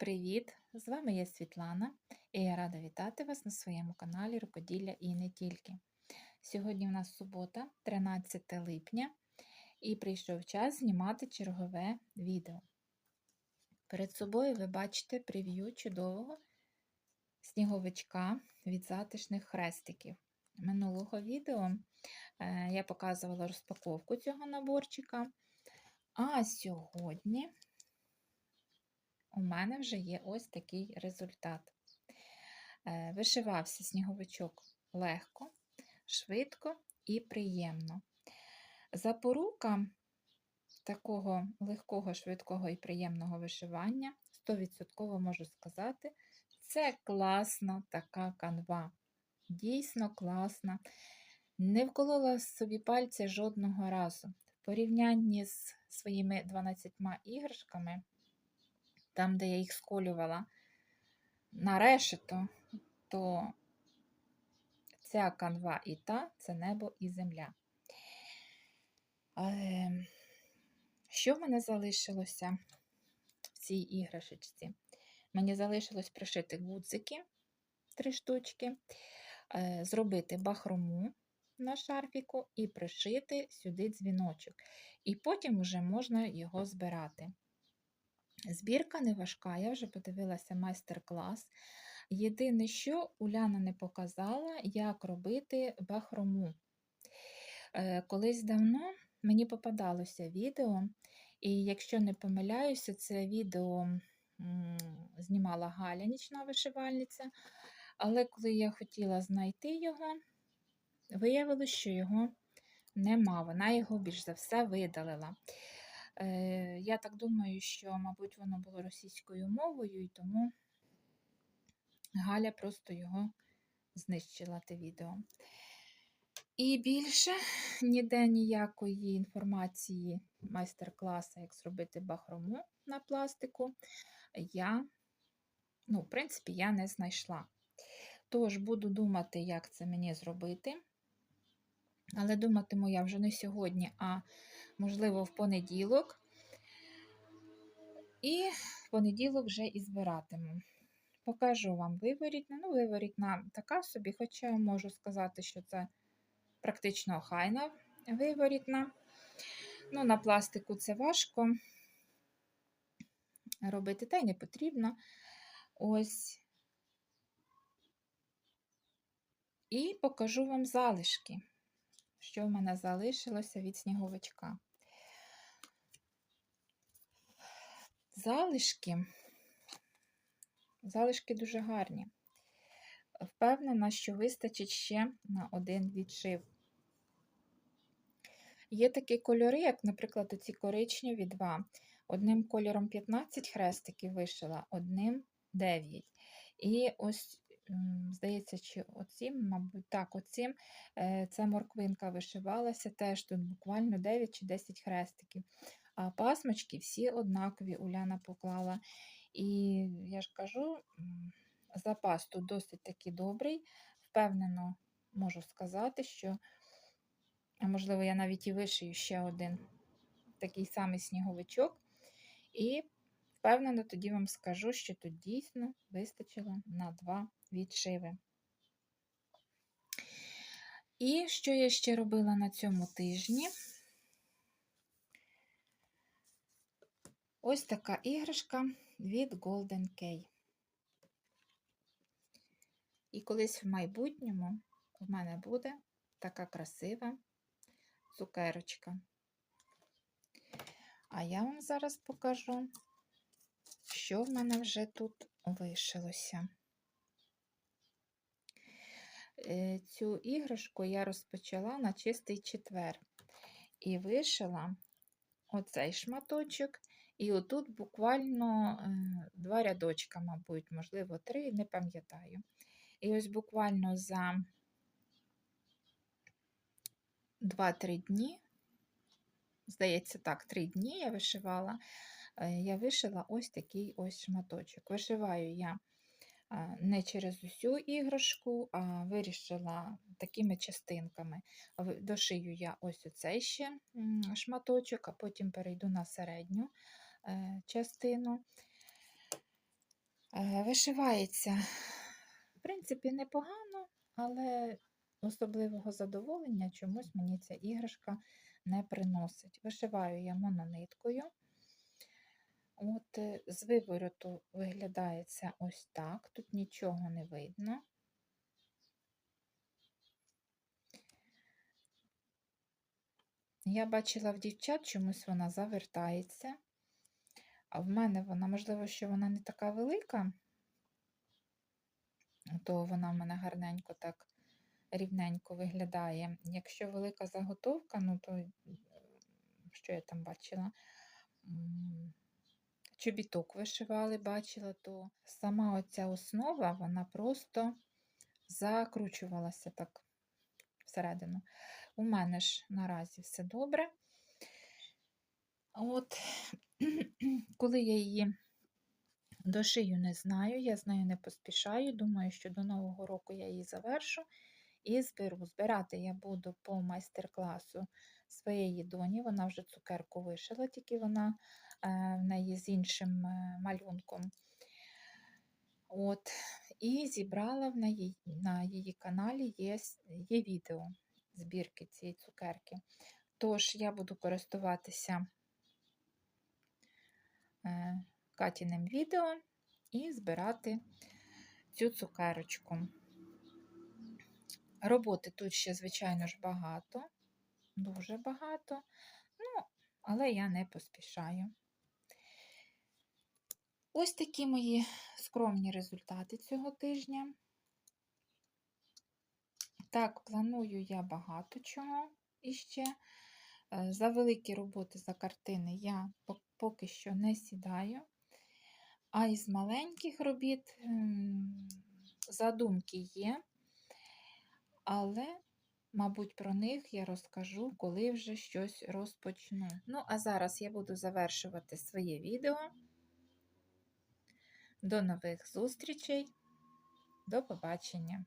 Привіт! З вами я Світлана і я рада вітати вас на своєму каналі Рукоділля і не тільки. Сьогодні у нас субота, 13 липня, і прийшов час знімати чергове відео. Перед собою ви бачите прев'ю чудового сніговичка від затишних хрестиків. Минулого відео е, я показувала розпаковку цього наборчика, а сьогодні у мене вже є ось такий результат. Е, вишивався сніговичок легко, швидко і приємно. Запорука такого легкого, швидкого і приємного вишивання, 100% можу сказати, це класна така канва. Дійсно класна. Не вколола собі пальця жодного разу. В порівнянні з своїми 12 іграшками там, де я їх сколювала на решето, то ця канва і та це небо і земля. Ем, що в мене залишилося в цій іграшечці? Мені залишилось пришити гудзики три штучки, е, зробити бахрому на шарфіку і пришити сюди дзвіночок. І потім вже можна його збирати. Збірка не важка, я вже подивилася майстер-клас. Єдине, що Уляна не показала, як робити бахрому. Е, колись давно мені попадалося відео, і якщо не помиляюся, це відео знімала Галя, нічна вишивальниця. Але коли я хотіла знайти його, виявилося, що його нема. Вона його більш за все видалила. Е, я так думаю, що, мабуть, воно було російською мовою, і тому Галя просто його знищила те відео. І більше ніде ніякої інформації майстер-класу, як зробити бахрому на пластику, я, ну, в принципі, я не знайшла. Тож, буду думати, як це мені зробити. Але думатиму я вже не сьогодні, а можливо, в понеділок. І в понеділок вже і збиратиму. Покажу вам виворітна. Ну, виворітна така собі, хоча можу сказати, що це практично охайна виворітна. Ну, на пластику це важко робити, та й не потрібно. Ось. І покажу вам залишки, що в мене залишилося від сніговичка. Залишки, залишки дуже гарні. Впевнена, що вистачить ще на один відшив. Є такі кольори, як, наприклад, оці коричневі два. Одним кольором 15 хрестиків вишила, одним 9. І ось, здається, чи оцім, мабуть, так, оцім, е, ця морквинка вишивалася, теж тут буквально 9 чи 10 хрестиків. А пасмочки всі однакові Уляна поклала. І я ж кажу, запас тут досить таки добрий. Впевнено, можу сказати, що, можливо, я навіть і вишию ще один такий самий сніговичок. І впевнено, тоді вам скажу, що тут дійсно вистачило на два відшиви. І що я ще робила на цьому тижні? Ось така іграшка від Golden Key. І колись в майбутньому в мене буде така красива цукерочка. А я вам зараз покажу, що в мене вже тут вишилося. Е, цю іграшку я розпочала на чистий четвер і вишила оцей шматочок і отут буквально е, два рядочка, мабуть, можливо, три, не пам'ятаю. І ось буквально за 2-3 дні, здається, так, 3 дні я вишивала, е, я вишила ось такий ось шматочок. Вишиваю я е, не через усю іграшку, а вирішила такими частинками. Дошию я ось оцей ще шматочок, а потім перейду на середню частину. Е, Вишивається, в принципі, непогано, але особливого задоволення чомусь мені ця іграшка не приносить. Вишиваю я монониткою. От е, з вивороту виглядає це ось так. Тут нічого не видно. Я бачила в дівчат, чомусь вона завертається. А в мене вона, можливо, що вона не така велика, то вона в мене гарненько так рівненько виглядає. Якщо велика заготовка, ну то що я там бачила? Чобіток вишивали, бачила, то сама оця основа, вона просто закручувалася так всередину. У мене ж наразі все добре. От, коли я її дошию, не знаю, я з нею не поспішаю. Думаю, що до Нового року я її завершу і зберу. Збирати я буду по майстер-класу своєї доні. Вона вже цукерку вишила, тільки вона е, в неї з іншим е, малюнком. От, і зібрала в неї на її каналі є, є відео збірки цієї цукерки. Тож я буду користуватися Катіним відео і збирати цю цукерочку. Роботи тут ще, звичайно ж, багато, дуже багато, ну, але я не поспішаю. Ось такі мої скромні результати цього тижня. Так, планую я багато чого іще. Е, За великі роботи, за картини я поки що не сідаю. А із маленьких робіт задумки є, але, мабуть, про них я розкажу, коли вже щось розпочну. Ну, а зараз я буду завершувати своє відео. До нових зустрічей. До побачення!